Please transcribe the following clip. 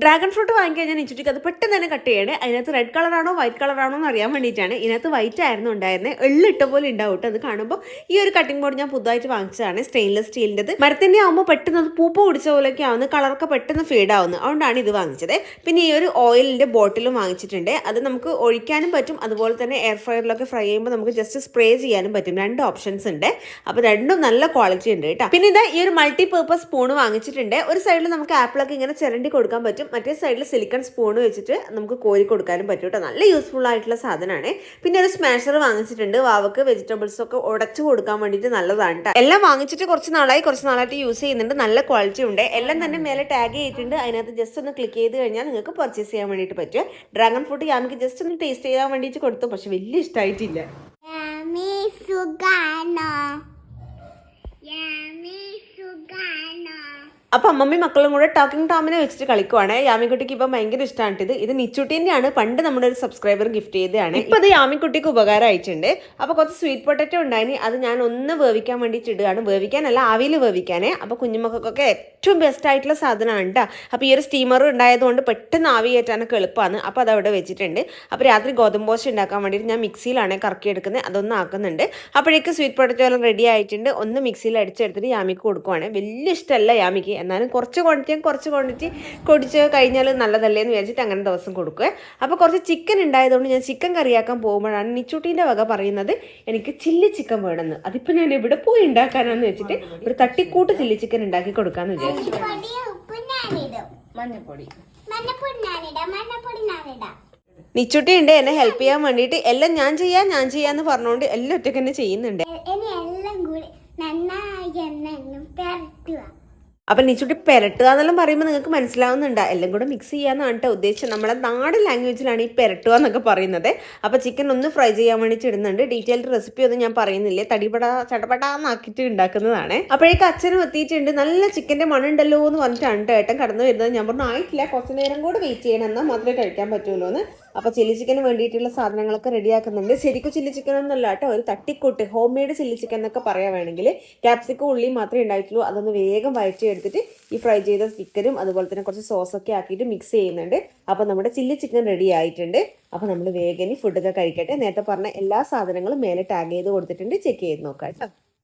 Dragon fruit വാങ്ങിക്കഴിഞ്ഞാൽ ഇച്ചിട്ട് അത് പെട്ടെന്ന് തന്നെ കട്ട് ചെയ്യണേ. അതിനകത്ത് റെഡ് കളറാണോ വൈറ്റ് കളറാണോ എന്ന് അറിയാൻ വേണ്ടിയിട്ടാണ്. ഇതിനകത്ത് വൈറ്റ് ആയിരുന്നു ഉണ്ടായിരുന്നത് എള്ളിട്ട പോലെ ഉണ്ടാവും അത് കാണുമ്പോൾ ഈ ഒരു കട്ടിംഗ് ബോർഡ് ഞാൻ പുതുതായിട്ട് വാങ്ങിച്ചതാണ് സ്റ്റെയിൻലെസ് സ്റ്റീലിന്റെ മരത്തിന്റെ ആകുമ്പോൾ പെട്ടെന്ന് അത് പൂപ്പ് പിടിച്ച പോലെയൊക്കെ ആവുന്നു കളറൊക്കെ പെട്ടെന്ന് ഫീഡ് ആവുന്നു. അതുകൊണ്ടാണ് ഇത് വാങ്ങിച്ചത്. പിന്നെ ഈ ഒരു ഓയിലിന്റെ ബോട്ടിലും വാങ്ങിച്ചിട്ടുണ്ട്. അത് നമുക്ക് ഒഴിക്കാനും പറ്റും. അതുപോലെ തന്നെ എയർ ഫ്രയറിലൊക്കെ ഫ്രൈ ചെയ്യുമ്പോൾ നമുക്ക് ജസ്റ്റ് സ്പ്രേ ചെയ്യാനും പറ്റും. രണ്ട് ഓപ്ഷൻസ് ഉണ്ട്. അപ്പോൾ രണ്ടും നല്ല ക്വാളിറ്റി ഉണ്ട് കേട്ടോ. പിന്നെ ഇതാ ഈ ഒരു മൾട്ടി പേർപ്പസ് സ്പൂൺ വാങ്ങിച്ചിട്ടുണ്ട്. ഒരു സൈഡിൽ നമുക്ക് ആപ്പിളൊക്കെ ഇങ്ങനെ ചിരണ്ടി കൊടുക്കാൻ പറ്റും. മറ്റേ സൈഡിൽ സിലിക്കൺ സ്പൂൺ വെച്ചിട്ട് നമുക്ക് കോരി കൊടുക്കാനും പറ്റും കേട്ടോ നല്ല യൂസ്ഫുൾ ആയിട്ടുള്ള സാധനമാണ് പിന്നെ ഒരു സ്മാഷർ വാങ്ങിച്ചിട്ടുണ്ട്. വാവക്ക് വെജിറ്റബിൾസ് ഒക്കെ ഉടച്ചു കൊടുക്കാൻ വേണ്ടിയിട്ട് നല്ലതാണ് കേട്ടോ എല്ലാം വാങ്ങിച്ചിട്ട് കുറച്ച് നാളായി. കുറച്ച് നാളായിട്ട് യൂസ് ചെയ്യുന്നുണ്ട്. നല്ല ക്വാളിറ്റി ഉണ്ട്. എല്ലാം തന്നെ മേലെ ടാഗ് ചെയ്തിട്ടുണ്ട്. അതിനകത്ത് ജസ്റ്റ് ഒന്ന് ക്ലിക്ക് ചെയ്ത് കഴിഞ്ഞാൽ നിങ്ങൾക്ക് പർച്ചേസ് ചെയ്യാൻ വേണ്ടിയിട്ട് പറ്റും. ഡ്രാഗൺ ഫ്രൂട്ട് യാമിക്ക് ജസ്റ്റ് ഒന്ന് ടേസ്റ്റ് ചെയ്യാൻ വേണ്ടിയിട്ട് കൊടുത്തു. പക്ഷെ വലിയ ഇഷ്ടമായിട്ടില്ല. Yeah. അപ്പൊ അമ്മമ്മയും മക്കളും കൂടെ ടോക്കിംഗ് ടോമിനെ വെച്ചിട്ട് കളിക്കുവാണ്. യാമിക്കുട്ടിക്ക് ഇപ്പം ഭയങ്കര ഇഷ്ടമാണ് ഇത്. ഇത് നിച്ചുട്ടീന്റെയാണ്. പണ്ട് നമ്മുടെ ഒരു സബ്സ്ക്രൈബർ ഗിഫ്റ്റ് ചെയ്തതാണ്. ഇപ്പൊ അത് യാമിക്കുട്ടിക്ക് ഉപകാരം ആയിട്ടുണ്ട് അപ്പോൾ കുറച്ച് സ്വീറ്റ് പൊട്ടറ്റോ ഉണ്ടായിന്. അത് ഞാൻ ഒന്ന് വേവിക്കാൻ വേണ്ടിയിട്ട് ഇടുകയാണ്. വേവിക്കാനല്ല ആവിയിൽ വേവിക്കാനേ. അപ്പൊ കുഞ്ഞുമക്കൾക്കൊക്കെ ഏറ്റവും ബെസ്റ്റ് ആയിട്ടുള്ള സാധനമാണ് കേട്ടോ അപ്പോൾ ഈ ഒരു സ്റ്റീമർ ഉണ്ടായതുകൊണ്ട് പെട്ടെന്ന് ആവി കയറ്റാനൊക്കെ എളുപ്പമാണ് അപ്പോൾ അത് അവിടെ വെച്ചിട്ടുണ്ട്. അപ്പോൾ രാത്രി ഗോതമ്പ് ഗോതമ്പോശ ഉണ്ടാക്കാൻ വേണ്ടിയിട്ട് ഞാൻ മിക്സിയിലാണ് കറക്കി എടുക്കുന്നത്. അതൊന്നും ആക്കുന്നുണ്ട്. അപ്പോഴേക്ക് സ്വീറ്റ് പൊട്ടറ്റോ എല്ലാം റെഡി ആയിട്ടുണ്ട്. ഒന്ന് മിക്സിയിൽ അടിച്ചെടുത്തിട്ട് യാമിക്ക് കൊടുക്കുവാണ്. വലിയ ഇഷ്ടമല്ല യാമിക്ക്. എന്നാലും കുറച്ച് ക്വാണ്ടിറ്റി കുറച്ച് ക്വാണ്ടിറ്റി കൊടിച്ച് കഴിഞ്ഞാൽ നല്ലതല്ലേ എന്ന് വിചാരിച്ചിട്ട് അങ്ങനെ ദിവസം കൊടുക്കുക അപ്പോൾ കുറച്ച് ചിക്കൻ ഉണ്ടായതുകൊണ്ട് ഞാൻ ചിക്കൻ കറിയാക്കാൻ പോകുമ്പോഴാണ് നിച്ചൂട്ടീന്റെ വക പറയുന്നത് എനിക്ക് ചില്ലി ചിക്കൻ വേണമെന്ന്. അതിപ്പോൾ ഞാൻ ഇവിടെ പോയി ഉണ്ടാക്കാനാന്ന് വെച്ചിട്ട് ഒരു തട്ടിക്കൂട്ട് ചില്ലി ചിക്കൻ ഉണ്ടാക്കി കൊടുക്കാമെന്ന് വിചാരിച്ചു. പൊടി ഉപ്പ് ഞാനിടും മഞ്ഞപ്പൊടി. മഞ്ഞപ്പൊടി ഞാനിടാം മഞ്ഞപ്പൊടി ഞാനിടാം നിച്ചുട്ടി ഉണ്ട് എന്നെ ഹെൽപ്പ് ചെയ്യാൻ വേണ്ടിട്ട് എല്ലാം ഞാൻ ചെയ്യാം ഞാൻ ചെയ്യാന്ന് പറഞ്ഞുകൊണ്ട് എല്ലാം ഒറ്റക്കന്നെ തന്നെ ചെയ്യുന്നുണ്ട്. എല്ലാം കൂടി നന്നായി എന്നും പെരട്ടുക. അപ്പം നിച്ചുട്ടി പെരട്ടുക എന്നെല്ലാം പറയുമ്പോൾ നിങ്ങൾക്ക് മനസ്സിലാവുന്നുണ്ട്? എല്ലാം കൂടെ മിക്സ് ചെയ്യാന്നാണ് കേട്ടോ ഉദ്ദേശിച്ചത്. നമ്മുടെ നാടൻ ലാംഗ്വേജിലാണ് ഈ പെരട്ടുക എന്നൊക്കെ പറയുന്നത്. അപ്പോൾ ചിക്കൻ ഒന്ന് ഫ്രൈ ചെയ്യാൻ വേണ്ടിയിട്ട് ഇടുന്നുണ്ട്. ഡീറ്റെയിൽഡ് റെസിപ്പി ഒന്നും ഞാൻ പറയുന്നില്ലേ. തടിപട ചടപടാന്നാക്കിയിട്ട് ഉണ്ടാക്കുന്നതാണ് അപ്പോഴേക്ക് അച്ഛനും എത്തിയിട്ടുണ്ട്. നല്ല ചിക്കന്റെ മണുണ്ടല്ലോ എന്ന് പറഞ്ഞിട്ടാണ് ഏട്ടൻ കടന്നു വരുന്നത്. ഞാൻ പറഞ്ഞു ആയിട്ടില്ല കുറച്ച് നേരം കൂടെ വെയിറ്റ് ചെയ്യണം. എന്നാൽ മാത്രമേ കഴിക്കാൻ പറ്റുള്ളൂ എന്ന് അപ്പോൾ ചില്ലി ചിക്കന് വേണ്ടിയിട്ടുള്ള സാധനങ്ങളൊക്കെ റെഡിയാക്കുന്നുണ്ട്. ശരിക്കും ചില്ലി ചിക്കൻ എന്നല്ല കേട്ടോ ഒരു തട്ടിക്കൂട്ട് ഹോം മെയ്ഡ് ചില്ലി ചിക്കൻ എന്നൊക്കെ പറയാൻ വേണമെങ്കിൽ ക്യാപ്സിക്കും ഉള്ളി മാത്രമേ ഉണ്ടായിട്ടുള്ളൂ. അതൊന്ന് വേഗം വഴറ്റി എടുത്തിട്ട് ഈ ഫ്രൈ ചെയ്ത ചിക്കനും അതുപോലെ തന്നെ കുറച്ച് സോസൊക്കെ ആക്കിയിട്ട് മിക്സ് ചെയ്യുന്നുണ്ട്. അപ്പോൾ നമ്മുടെ ചില്ലി ചിക്കൻ റെഡി ആയിട്ടുണ്ട്. അപ്പോൾ നമ്മൾ വേഗം ഫുഡൊക്കെ കഴിക്കട്ടെ. നേരത്തെ പറഞ്ഞ എല്ലാ സാധനങ്ങളും മേലെ ടാഗ് ചെയ്ത് കൊടുത്തിട്ടുണ്ട്. ചെക്ക് ചെയ്ത് നോക്കാം കേട്ടോ.